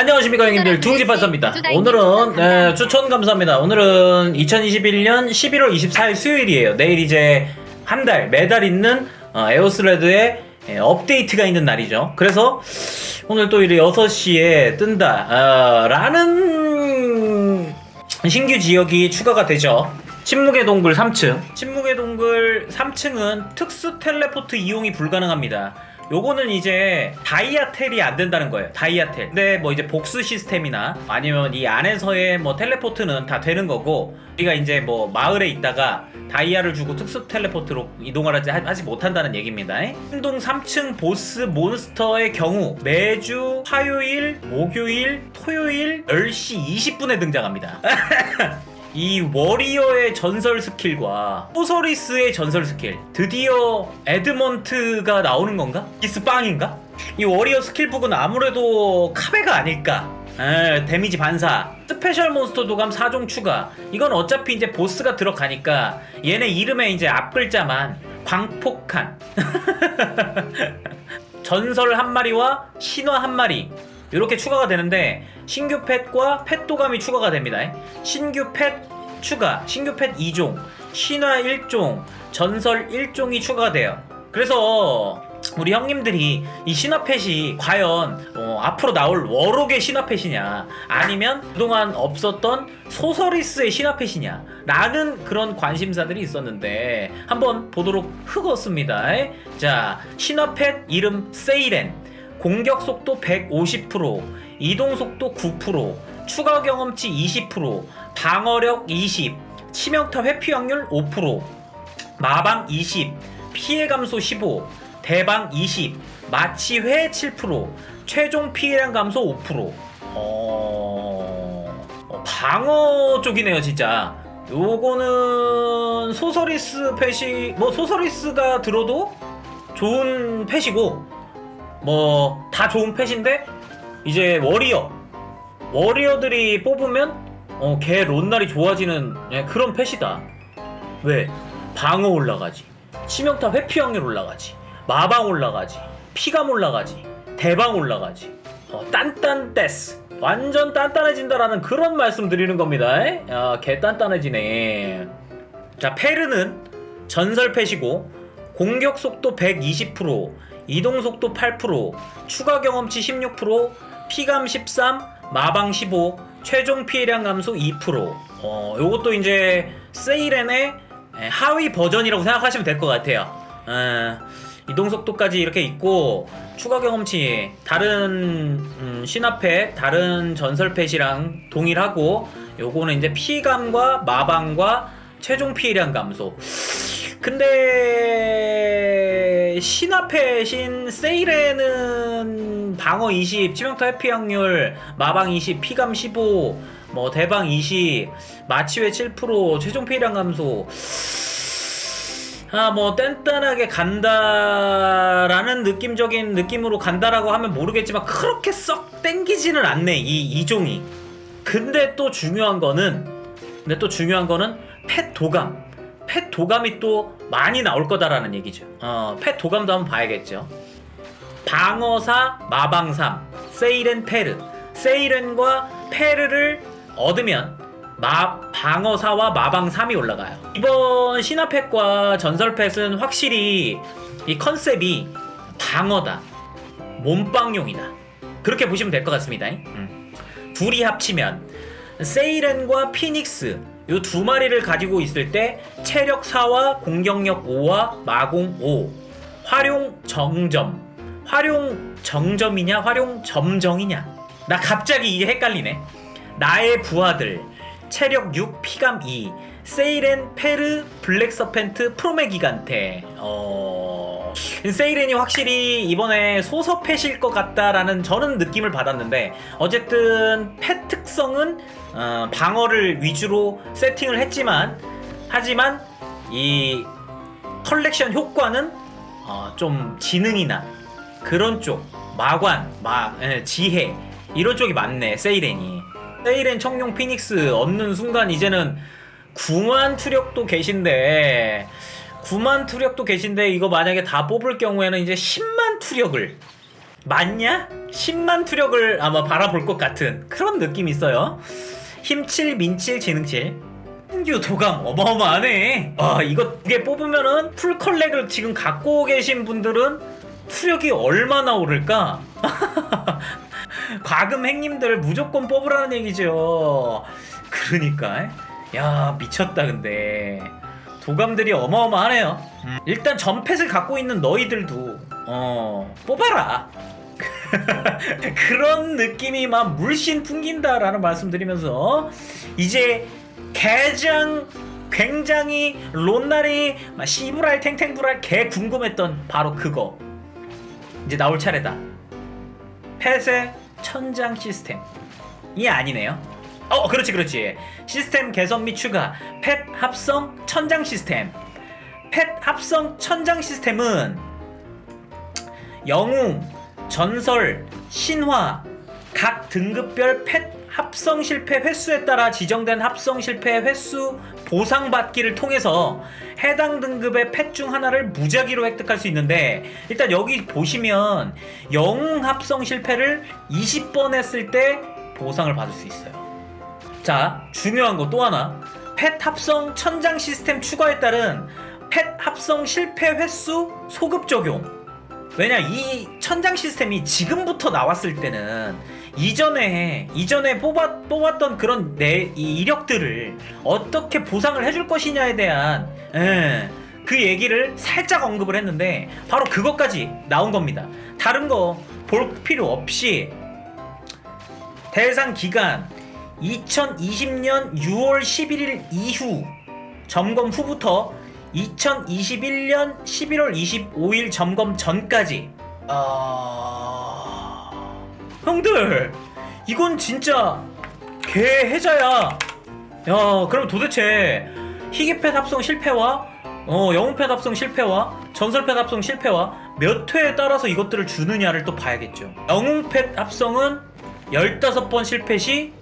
안녕하십니까 형님들. 둥지파서입니다. 오늘은 네, 추천 감사합니다. 오늘은 2021년 11월 24일 수요일이에요. 내일 이제 한 달 매달 있는 어, 에오스레드의 예, 업데이트가 있는 날이죠. 그래서 오늘 또 이래 6시에 뜬다. 어, 라는 신규 지역이 추가가 되죠. 침묵의 동굴 3층. 침묵의 동굴 3층은 특수 텔레포트 이용이 불가능합니다 요거는 이제 다이아텔이 안 된다는 거예요. 다이아텔. 근데 뭐 이제 복수 시스템이나 아니면 이 안에서의 뭐 텔레포트는 다 되는 거고 우리가 이제 뭐 마을에 있다가 다이아를 주고 특수 텔레포트로 이동을 하지, 하지 못한다는 얘기입니다. 행동 3층 보스 몬스터의 경우 매주 화요일, 목요일, 토요일 10시 20분에 등장합니다. 이 워리어의 전설 스킬과 포서리스의 전설 스킬 드디어 에드먼트가 나오는 건가? 기스빵인가? 이 워리어 스킬북은 아무래도 카베가 아닐까 에, 데미지 반사 스페셜 몬스터 도감 4종 추가 이건 어차피 이제 보스가 들어가니까 얘네 이름에 이제 앞글자만 광폭한 전설 한 마리와 신화 한 마리 이렇게 추가가 되는데 신규 펫과 펫 도감이 추가가 됩니다. 신규 펫 추가, 신규 펫 2종, 신화 1종, 전설 1종이 추가가 돼요. 그래서 우리 형님들이 이 신화 펫이 과연 어, 앞으로 나올 워록의 신화 펫이냐 아니면 그동안 없었던 소서리스의 신화 펫이냐 라는 그런 관심사들이 있었는데 한번 보도록 흑었습니다. 자 신화 펫 이름 세이렌 공격 속도 150%, 이동 속도 9%, 추가 경험치 20%, 방어력 20, 치명타 회피 확률 5%, 마방 20, 피해 감소 15, 대방 20, 마취 회 7%, 최종 피해량 감소 5%. 어... 어, 방어 쪽이네요, 진짜. 요거는 소서리스 펫이 뭐 소서리스가 들어도 좋은 펫이고 뭐 다 좋은 펫인데 이제 워리어. 워리어들이 뽑으면 어, 걔 론날이 좋아지는 예, 그런 펫이다. 왜? 방어 올라가지. 치명타 회피 확률 올라가지. 마방 올라가지. 피감 올라가지. 대방 올라가지. 어, 딴딴데스. 완전 단단해진다라는 그런 말씀 드리는 겁니다 에? 야, 개 단단해지네. 자 페르는 전설 펫이고 공격 속도 120%, 이동 속도 8%, 추가 경험치 16%, 피감 13, 마방 15, 최종 피해량 감소 2%. 어, 요것도 이제 세이렌의 하위 버전이라고 생각하시면 될 것 같아요. 어, 이동 속도까지 이렇게 있고 추가 경험치 다른 음, 신화펫, 다른 전설펫이랑 동일하고 요거는 이제 피감과 마방과 최종 피해량 감소. 근데 신화펫인 세이렌은 방어 20, 치명타 회피 확률, 마방 20, 피감 15, 뭐 대방 20, 마취회 7%, 최종 피해량 감소. 아, 뭐, 뗀뗀하게 간다라는 느낌적인 느낌으로 간다라고 하면 모르겠지만, 그렇게 썩 땡기지는 않네, 이, 이 종이. 근데 또 중요한 거는, 근데 또 중요한 거는, 펫 도감. 펫 도감이 또 많이 나올 거다라는 얘기죠. 어, 펫 도감도 한번 봐야겠죠. 방어사 마방삼 세이렌 페르 세이렌과 페르를 얻으면 마, 방어사와 마방삼이 올라가요. 이번 신화펫과 전설펫은 확실히 이 컨셉이 방어다. 몸빵용이다. 그렇게 보시면 될 것 같습니다. 음. 둘이 합치면 세이렌과 피닉스 이 두 마리를 가지고 있을 때 체력 4와 공격력 5와 마공 5 활용 정점. 활용 정점이냐 활용 점정이냐? 나 갑자기 이게 헷갈리네. 나의 부하들 체력 6 피감 2 세이렌 페르 블랙 서펜트 프로메 기간테. 어... 세이렌이 확실히 이번에 펫일 것 같다라는 저는 느낌을 받았는데 어쨌든 펫 특성은 어, 방어를 위주로 세팅을 했지만 하지만 이 컬렉션 효과는 어, 좀 지능이나 그런 쪽 마관, 마, 예, 지혜 이런 쪽이 많네 세이렌이. 세이렌 청룡 피닉스 얻는 순간 이제는 9만 투력도 계신데 9만 투력도 계신데 이거 만약에 다 뽑을 경우에는 이제 10만 투력을 맞냐? 10만 투력을 아마 바라볼 것 같은 그런 느낌이 있어요. 힘칠, 민칠, 지능칠. 신규 도감 어마어마하네. 아 이거 두 개 뽑으면은 풀 컬렉을 지금 갖고 계신 분들은 투력이 얼마나 오를까? 과금 행님들 무조건 뽑으라는 얘기죠. 그러니까 야 미쳤다 근데 도감들이 어마어마하네요. 음, 일단 전펫을 갖고 있는 너희들도 어 뽑아라. 그런 느낌이 막 물씬 풍긴다라는 말씀드리면서 이제 가장 굉장히 막 씨부랄 탱탱부랄 개 궁금했던 바로 그거 이제 나올 차례다. 펫의 천장 시스템이 아니네요. 어, 그렇지, 그렇지. 시스템 개선 및 추가. 펫 합성 천장 시스템. 펫 합성 천장 시스템은 영웅, 전설, 신화 각 등급별 펫 합성 실패 횟수에 따라 지정된 합성 실패 횟수 보상받기를 통해서 해당 등급의 펫 중 하나를 무작위로 획득할 수 있는데 일단 여기 보시면 영웅 합성 실패를 20번 했을 때 보상을 받을 수 있어요. 자, 중요한 거 또 하나. 펫 합성 천장 시스템 추가에 따른 펫 합성 실패 횟수 소급 적용. 왜냐 이 천장 시스템이 지금부터 나왔을 때는 이전에 이전에 뽑았 뽑았던 그런 내 이 이력들을 어떻게 보상을 해줄 것이냐에 대한 예, 그 얘기를 살짝 언급을 했는데 바로 그것까지 나온 겁니다. 다른 거 볼 필요 없이 대상 기간 2020년 6월 11일 이후 점검 후부터 2021년 11월 25일 점검 전까지. 아... 형들 이건 진짜 개해자야. 야 그럼 도대체 희귀패 합성 실패와 어 영웅패 합성 실패와 전설패 합성 실패와 몇 회에 따라서 이것들을 주느냐를 또 봐야겠죠. 영웅패 합성은 15번 실패 시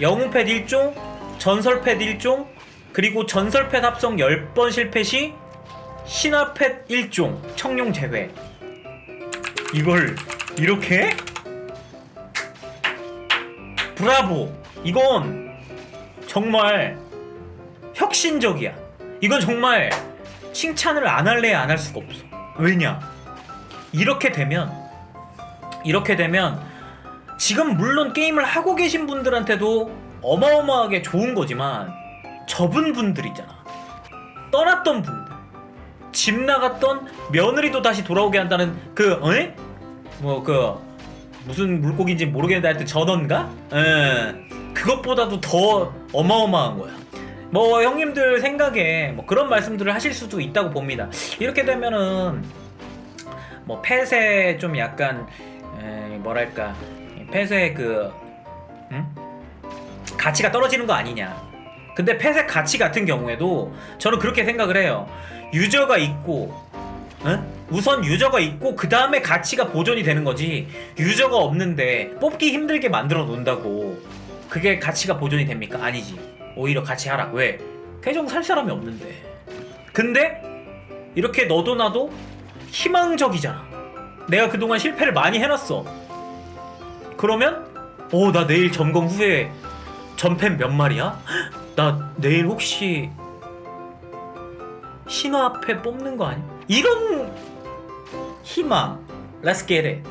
영웅패 1종 전설패 1종 그리고 전설패 합성 10번 실패 시 신화패 1종 청룡 제외. 이걸 이렇게? 브라보! 이건 정말 혁신적이야. 이건 정말 칭찬을 안 할래 안할 수가 없어. 왜냐? 이렇게 되면 이렇게 되면 지금 물론 게임을 하고 계신 분들한테도 어마어마하게 좋은 거지만 접은 분들 있잖아 떠났던 분들 집 나갔던 며느리도 다시 돌아오게 한다는 그 에? 뭐그 무슨 물고기인지 모르겠는데 하여튼 전원가? 예. 그것보다도 더 어마어마한 거야. 뭐 형님들 생각에 뭐 그런 말씀들을 하실 수도 있다고 봅니다. 이렇게 되면은 뭐 펫에 좀 약간 에, 뭐랄까 펫의 그 응? 가치가 떨어지는 거 아니냐. 근데 펫의 가치 같은 경우에도 저는 그렇게 생각을 해요. 유저가 있고 응? 우선 유저가 있고 그 다음에 가치가 보존이 되는 거지 유저가 없는데 뽑기 힘들게 만들어 놓는다고 그게 가치가 보존이 됩니까? 아니지 오히려 가치 하락 왜? 계정 살 사람이 없는데 근데 이렇게 너도 나도 희망적이잖아 내가 그동안 실패를 많이 해놨어 그러면 오 나 내일 점검 후에 전팬 몇 마리야? 나 내일 혹시 신화 앞에 뽑는 거 아니야? 이런 희망 Let's